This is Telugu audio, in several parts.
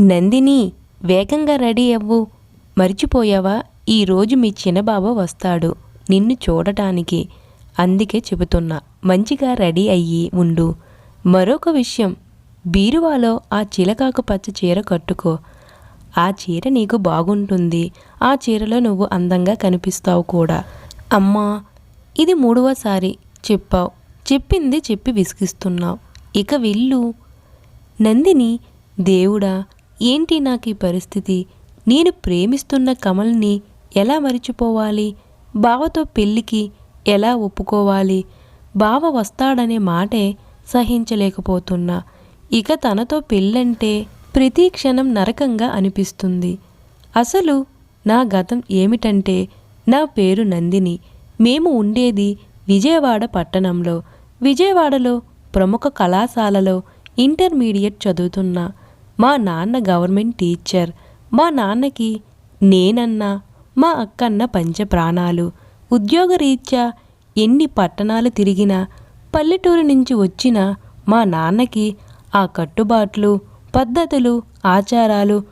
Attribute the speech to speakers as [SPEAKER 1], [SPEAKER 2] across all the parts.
[SPEAKER 1] నందిని వేగంగా రెడీ అవ్వు. మర్చిపోయావా? ఈరోజు మీ చిన్నబాబు వస్తాడు నిన్ను చూడటానికి అందుకే చెబుతున్నా. మంచిగా రెడీ అయ్యి ఉండు. మరొక విషయం. బీరువాలో ఆ చిలకాకు పచ్చ చీర కట్టుకో. ఆ చీర నీకు బాగుంటుంది. ఆ చీరలో నువ్వు అందంగా కనిపిస్తావు కూడా. అమ్మా ఇది మూడవసారి చెప్పావు. చెప్పింది చెప్పి విసిగిస్తున్నావు. ఇక వెళ్ళు నందిని దేవుడా ఏంటి నాకు ఈ పరిస్థితి? నేను ప్రేమిస్తున్న కమల్ని ఎలా మరిచిపోవాలి? బావతో పెళ్ళికి ఎలా ఒప్పుకోవాలి? బావ వస్తాడనే మాటే సహించలేకపోతున్నా. ఇక తనతో పెళ్ళంటే ప్రతి క్షణం నరకంగా అనిపిస్తుంది. అసలు నా గతం ఏమిటంటే నా పేరు నందిని. మేము ఉండేది విజయవాడ పట్టణంలో. విజయవాడలో ప్రముఖ కళాశాలలో ఇంటర్మీడియట్ చదువుతున్నా. మా నాన్న గవర్నమెంట్ టీచర్. మా నాన్నకి నేనన్నా మా అక్కన్న పంచ ప్రాణాలు. ఉద్యోగరీత్యా ఎన్ని పట్టణాలు తిరిగినా పల్లెటూరు నుంచి వచ్చిన మా నాన్నకి ఆ కట్టుబాట్లు పద్ధతులు ఆచారాలు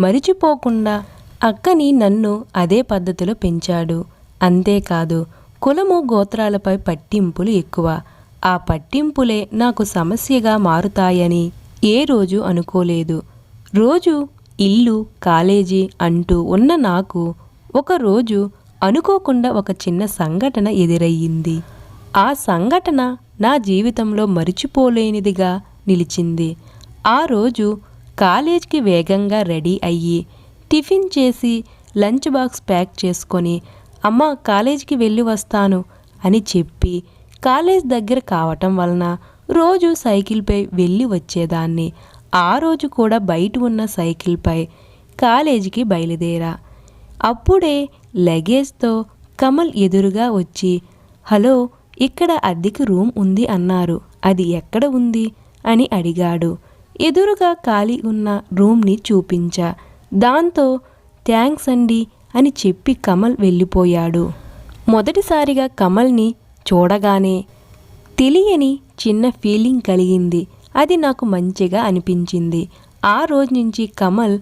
[SPEAKER 1] మరిచిపోకుండా అక్కని నన్ను అదే పద్ధతిలో పెంచాడు. అంతేకాదు కులము గోత్రాలపై పట్టింపులు ఎక్కువ. ఆ పట్టింపులే నాకు సమస్యగా మారుతాయని. ఏ రోజు అనుకోలేదు. రోజు ఇల్లు కాలేజీ అంటూ ఉన్న నాకు ఒకరోజు అనుకోకుండా ఒక చిన్న సంఘటన ఎదురయ్యింది. ఆ సంఘటన నా జీవితంలో మరిచిపోలేనిదిగా నిలిచింది. ఆ రోజు కాలేజ్కి వేగంగా రెడీ అయ్యి టిఫిన్ చేసి లంచ్ బాక్స్ ప్యాక్ చేసుకొని అమ్మ కాలేజీకి వెళ్ళి వస్తాను అని చెప్పి కాలేజ్ దగ్గర కావటం వలన రోజు సైకిల్పై వెళ్ళి వచ్చేదాన్ని. ఆ రోజు కూడా బయట ఉన్న సైకిల్పై కాలేజీకి బయలుదేరా. అప్పుడే లగేజ్తో కమల్ ఎదురుగా వచ్చి హలో ఇక్కడ అద్దెకి రూమ్ ఉంది అన్నారు. అది ఎక్కడ ఉంది? అని అడిగాడు. ఎదురుగా ఖాళీ ఉన్న రూమ్ని చూపించా. దాంతో థ్యాంక్స్ అండి అని చెప్పి కమల్ వెళ్ళిపోయాడు. మొదటిసారిగా కమల్ని చూడగానే తెలియని చిన్న ఫీలింగ్ కలిగింది. అది నాకు మంచిగా అనిపించింది. ఆ రోజు నుంచి కమల్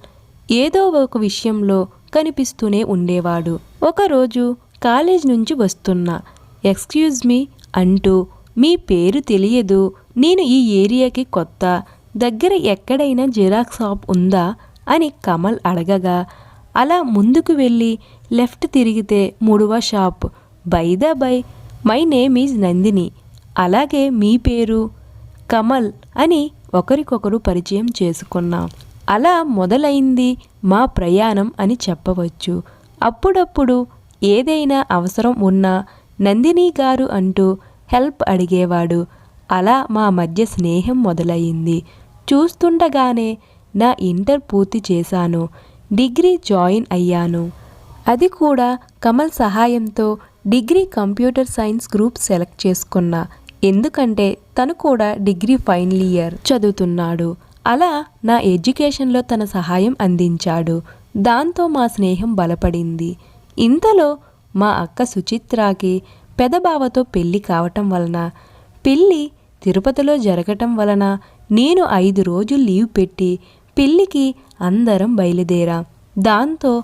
[SPEAKER 1] ఏదో ఒక విషయంలో కనిపిస్తూనే ఉండేవాడు. ఒకరోజు కాలేజ్ నుంచి వస్తున్నా. ఎక్స్క్యూజ్ మీ అంటూ మీ పేరు తెలియదు. నేను ఈ ఏరియాకి కొత్త. దగ్గర ఎక్కడైనా జిరాక్స్ షాప్ ఉందా? అని కమల్ అడగగా. అలా ముందుకు వెళ్ళి లెఫ్ట్ తిరిగితే మూడవ shop. By the by my name is Nandini. అలాగే మీ పేరు కమల్ అని ఒకరికొకరు పరిచయం చేసుకున్నాం. అలా మొదలైంది మా ప్రయాణం అని చెప్పవచ్చు. అప్పుడప్పుడు ఏదైనా అవసరం ఉన్నా నందిని గారు అంటూ హెల్ప్ అడిగేవాడు. అలా మా మధ్య స్నేహం మొదలయ్యింది చూస్తుండగానే నా ఇంటర్ పూర్తి చేశాను. డిగ్రీ జాయిన్ అయ్యాను. అది కూడా కమల్ సహాయంతో degree computer science group select చేసుకున్నా. ఎందుకంటే తను కూడా డిగ్రీ ఫైనల్ ఇయర్ చదువుతున్నాడు. అలా నా ఎడ్యుకేషన్లో తన సహాయం అందించాడు. దాంతో మా స్నేహం బలపడింది. ఇంతలో మా అక్క సుచిత్రాకి పెదబావతో పెళ్ళి కావటం వలన పెళ్ళి తిరుపతిలో జరగటం వలన నేను ఐదు రోజులు లీవ్ పెట్టి పెళ్ళికి అందరం బయలుదేరా. దాంతో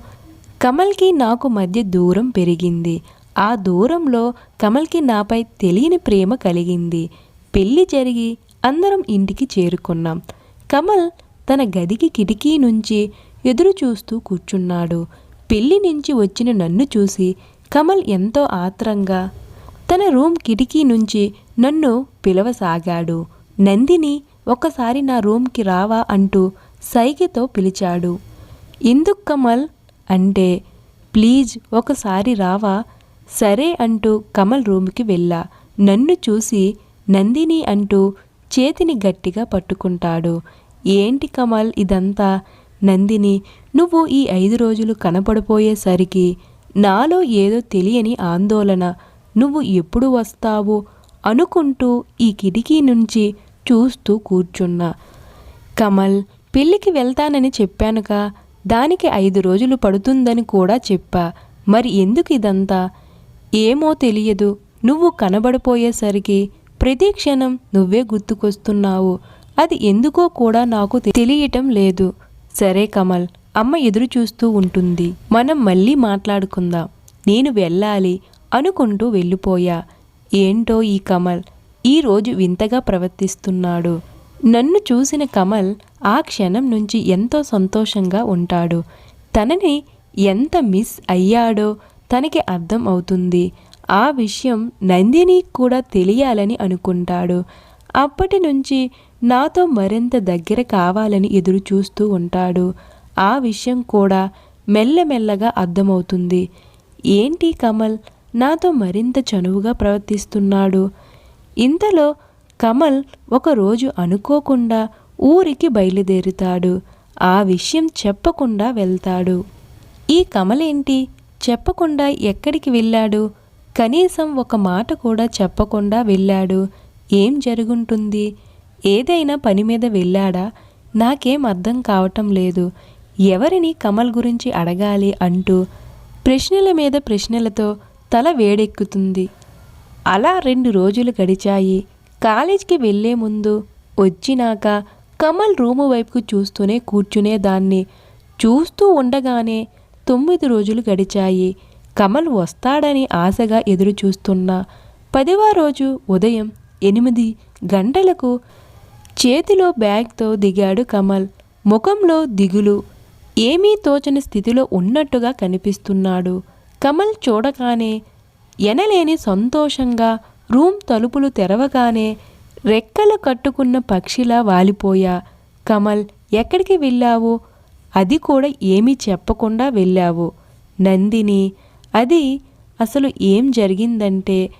[SPEAKER 1] కమల్కి నాకు మధ్య దూరం పెరిగింది. ఆ దూరంలో కమల్కి నాపై తెలియని ప్రేమ కలిగింది. పెళ్ళి జరిగి అందరం ఇంటికి చేరుకున్నాం. కమల్ తన గదికి కిటికీ నుంచి ఎదురు చూస్తూ కూర్చున్నాడు. పెళ్ళి నుంచి వచ్చిన నన్ను చూసి కమల్ ఎంతో ఆత్రంగా తన రూమ్ కిటికీ నుంచి నన్ను పిలవసాగాడు. నందిని ఒకసారి నా రూమ్కి రావా అంటూ సైగతో పిలిచాడు. ఎందుకు కమల్? అంటే ప్లీజ్ ఒకసారి రావా సరే అంటూ కమల్ రూమ్కి వెళ్ళా. నన్ను చూసి నందిని అంటూ చేతిని గట్టిగా పట్టుకుంటాడు. ఏంటి కమల్ ఇదంతా? నందిని నువ్వు ఈ ఐదు రోజులు కనపడిపోయేసరికి నాలో ఏదో తెలియని ఆందోళన. నువ్వు ఎప్పుడు వస్తావు? అనుకుంటూ ఈ కిటికీ నుంచి చూస్తూ కూర్చున్నా. కమల్ పెళ్ళికి వెళ్తానని చెప్పానుగా. దానికి ఐదు రోజులు పడుతుందని కూడా చెప్పా. మరి ఎందుకు ఇదంతా? ఏమో తెలియదు. నువ్వు కనబడిపోయేసరికి ప్రతి క్షణం నువ్వే గుర్తుకొస్తున్నావు. అది ఎందుకో కూడా నాకు తెలియటం లేదు. సరే కమల్ అమ్మ ఎదురు చూస్తూ ఉంటుంది. మనం మళ్ళీ మాట్లాడుకుందాం. నేను వెళ్ళాలి అనుకుంటూ వెళ్ళిపోయా. ఏంటో ఈ కమల్ ఈరోజు వింతగా ప్రవర్తిస్తున్నాడు. నన్ను చూసిన కమల్ ఆ క్షణం నుంచి ఎంతో సంతోషంగా ఉంటాడు. తనని ఎంత మిస్ అయ్యాడో తనకి అర్థం అవుతుంది. ఆ విషయం నందిని కూడా తెలియాలని అనుకుంటాడు. అప్పటి నుంచి నాతో మరింత దగ్గర కావాలని ఎదురు చూస్తూ ఉంటాడు. ఆ విషయం కూడా మెల్లమెల్లగా అర్థమవుతుంది. ఏంటి కమల్? నాతో మరింత చనువుగా ప్రవర్తిస్తున్నాడు. ఇంతలో కమల్ ఒకరోజు అనుకోకుండా ఊరికి బయలుదేరుతాడు. ఆ విషయం చెప్పకుండా వెళ్తాడు. ఈ కమలేంటి? చెప్పకుండా ఎక్కడికి వెళ్ళాడు? కనీసం ఒక మాట కూడా చెప్పకుండా వెళ్ళాడు. ఏం జరుగుంటుంది? ఏదైనా పని మీద వెళ్ళాడా? నాకేం అర్థం కావటం లేదు. ఎవరిని కమల్ గురించి అడగాలి అంటూ ప్రశ్నల మీద ప్రశ్నలతో తల వేడెక్కుతుంది. అలా రెండు రోజులు గడిచాయి. కాలేజ్కి వెళ్ళే ముందు వచ్చినాక కమల్ రూము వైపుకు చూస్తూనే కూర్చునేదాన్ని. చూస్తూ ఉండగానే తొమ్మిది రోజులు గడిచాయి. కమల్ వస్తాడని ఆశగా ఎదురుచూస్తున్నా పదివ రోజు ఉదయం ఎనిమిది గంటలకు చేతిలో బ్యాగ్తో దిగాడు కమల్. ముఖంలో దిగులు ఏమీ తోచని స్థితిలో ఉన్నట్టుగా కనిపిస్తున్నాడు. కమల్ చూడగానే ఎనలేని సంతోషంగా రూమ్ తలుపులు తెరవగానే రెక్కలు కట్టుకున్న పక్షిలా వాలిపోయా. కమల్ ఎక్కడికి వెళ్ళావు? అది కూడా ఏమీ చెప్పకుండా వెళ్ళావు. నందిని అది అసలు ఏం జరిగిందంటే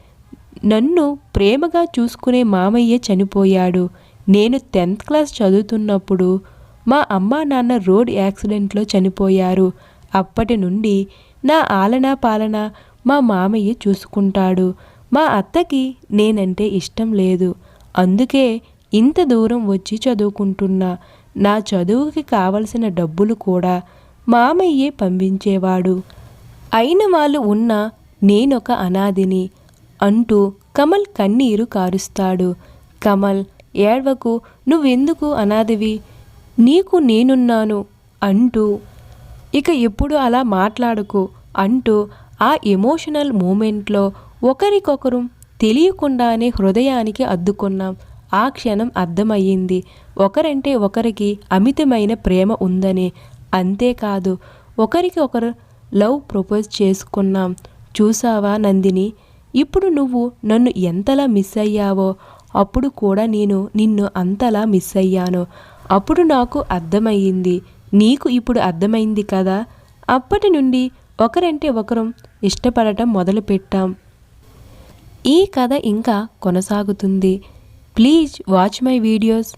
[SPEAKER 1] నన్ను ప్రేమగా చూసుకునే మామయ్య చనిపోయాడు. నేను టెన్త్ క్లాస్ చదువుతున్నప్పుడు మా అమ్మా నాన్న రోడ్ యాక్సిడెంట్లో చనిపోయారు. అప్పటి నుండి నా ఆలనా పాలన మా మామయ్య చూసుకుంటాడు. మా అత్తకి నేనంటే ఇష్టం లేదు. అందుకే ఇంత దూరం వచ్చి చదువుకుంటున్నా. నా చదువుకి కావలసిన డబ్బులు కూడా మామయ్యే పంపించేవాడు. అయిన వాళ్ళు ఉన్న నేనొక అనాథిని అంటూ కమల్ కన్నీరు కారుస్తాడు. కమల్ ఏడ్వకు నువ్వెందుకు అనాదివి నీకు నేనున్నాను అంటూ ఇక ఎప్పుడు అలా మాట్లాడకు అంటూ ఆ ఎమోషనల్ మూమెంట్లో ఒకరికొకరు తెలియకుండానే హృదయానికి అద్దుకున్నాం. ఆ క్షణం అర్థమయ్యింది. ఒకరంటే ఒకరికి అమితమైన ప్రేమ ఉందని అంతేకాదు ఒకరికి ఒకరు లవ్ ప్రపోజ్ చేసుకున్నాం. చూసావా నందిని? ఇప్పుడు నువ్వు నన్ను ఎంతలా మిస్ అయ్యావో అప్పుడు కూడా నేను నిన్ను అంతలా మిస్ అయ్యాను. అప్పుడు నాకు అర్థమయ్యింది. నీకు ఇప్పుడు అర్థమైంది కదా? అప్పటి నుండి ఒకరంటే ఒకరం ఇష్టపడటం మొదలుపెట్టాం. ఈ కథ ఇంకా కొనసాగుతుంది. Please watch my videos.